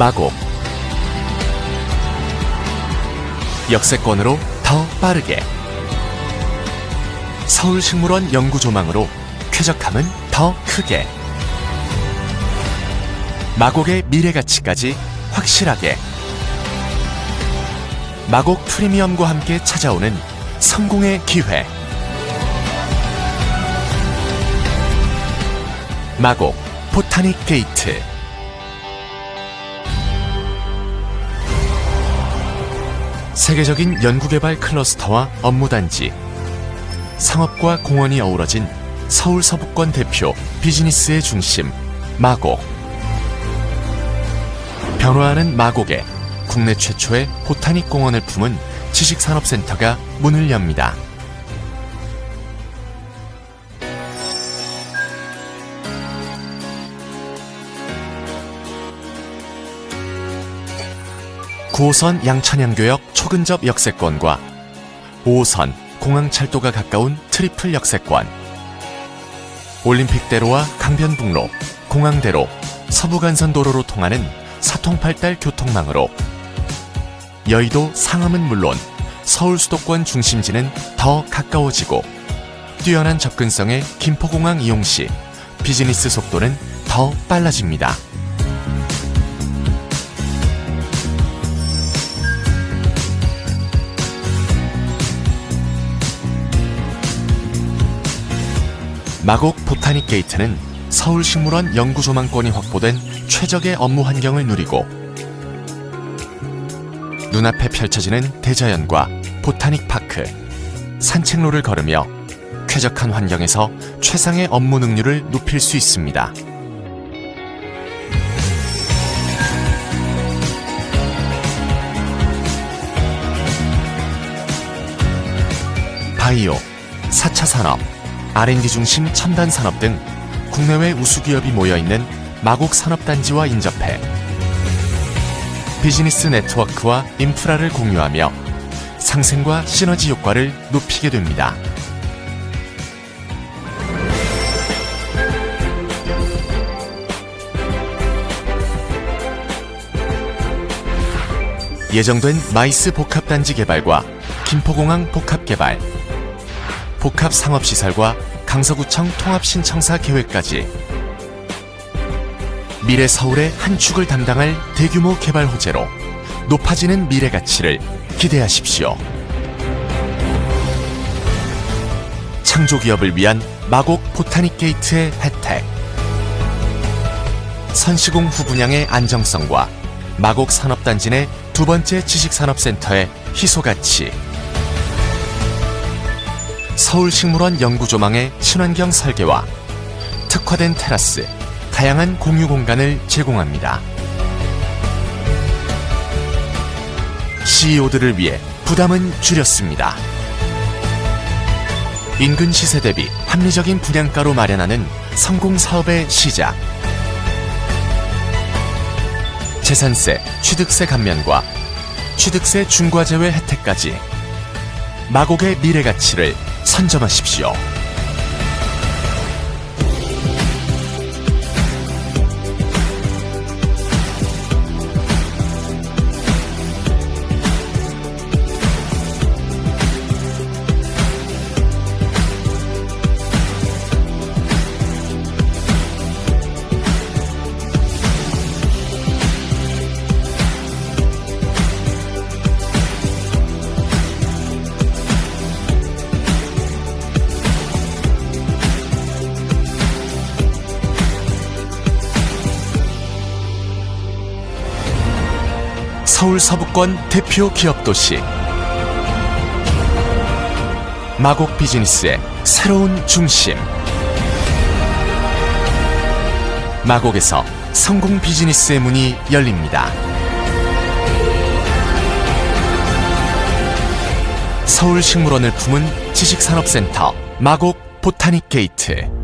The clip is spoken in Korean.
마곡. 역세권으로 더 빠르게. 서울식물원 연구조망으로 쾌적함은 더 크게. 마곡의 미래 가치까지 확실하게. 마곡 프리미엄과 함께 찾아오는 성공의 기회. 마곡 보타닉 게이트 세계적인 연구개발 클러스터와 업무단지 상업과 공원이 어우러진 서울 서부권 대표 비즈니스의 중심 마곡 변화하는 마곡에 국내 최초의 보타닉 공원을 품은 지식산업센터가 문을 엽니다. 구호선 양천양교역 초근접 역세권과 5호선 공항철도가 가까운 트리플 역세권 올림픽대로와 강변북로, 공항대로, 서부간선도로로 통하는 사통팔달 교통망으로 여의도 상암은 물론 서울 수도권 중심지는 더 가까워지고 뛰어난 접근성의 김포공항 이용 시 비즈니스 속도는 더 빨라집니다. 마곡 보타닉 게이트는 서울식물원 연구조망권이 확보된 최적의 업무 환경을 누리고 눈앞에 펼쳐지는 대자연과 보타닉 파크, 산책로를 걸으며 쾌적한 환경에서 최상의 업무 능률을 높일 수 있습니다. 바이오, 4차 산업, R&D 중심 첨단 산업 등 국내외 우수 기업이 모여 있는 마곡 산업단지와 인접해 비즈니스 네트워크와 인프라를 공유하며 상생과 시너지 효과를 높이게 됩니다. 예정된 마이스 복합단지 개발과 김포공항 복합 개발, 복합 상업시설과 강서구청 통합신청사 계획까지 미래 서울의 한 축을 담당할 대규모 개발 호재로 높아지는 미래 가치를 기대하십시오. 창조기업을 위한 마곡 보타닉 게이트의 혜택. 선시공 후 분양의 안정성과 마곡 산업단지 내 두 번째 지식산업센터의 희소가치. 서울식물원 연구조망의 친환경 설계와 특화된 테라스, 다양한 공유 공간을 제공합니다. CEO들을 위해 부담은 줄였습니다. 인근 시세 대비 합리적인 분양가로 마련하는 성공 사업의 시작. 재산세, 취득세 감면과 취득세 중과제외 혜택까지 마곡의 미래 가치를 선점하십시오. 서울 서부권 대표 기업 도시. 마곡 비즈니스의 새로운 중심. 마곡에서 성공 비즈니스의 문이 열립니다. 서울식물원을 품은 지식산업센터 마곡 보타닉 게이트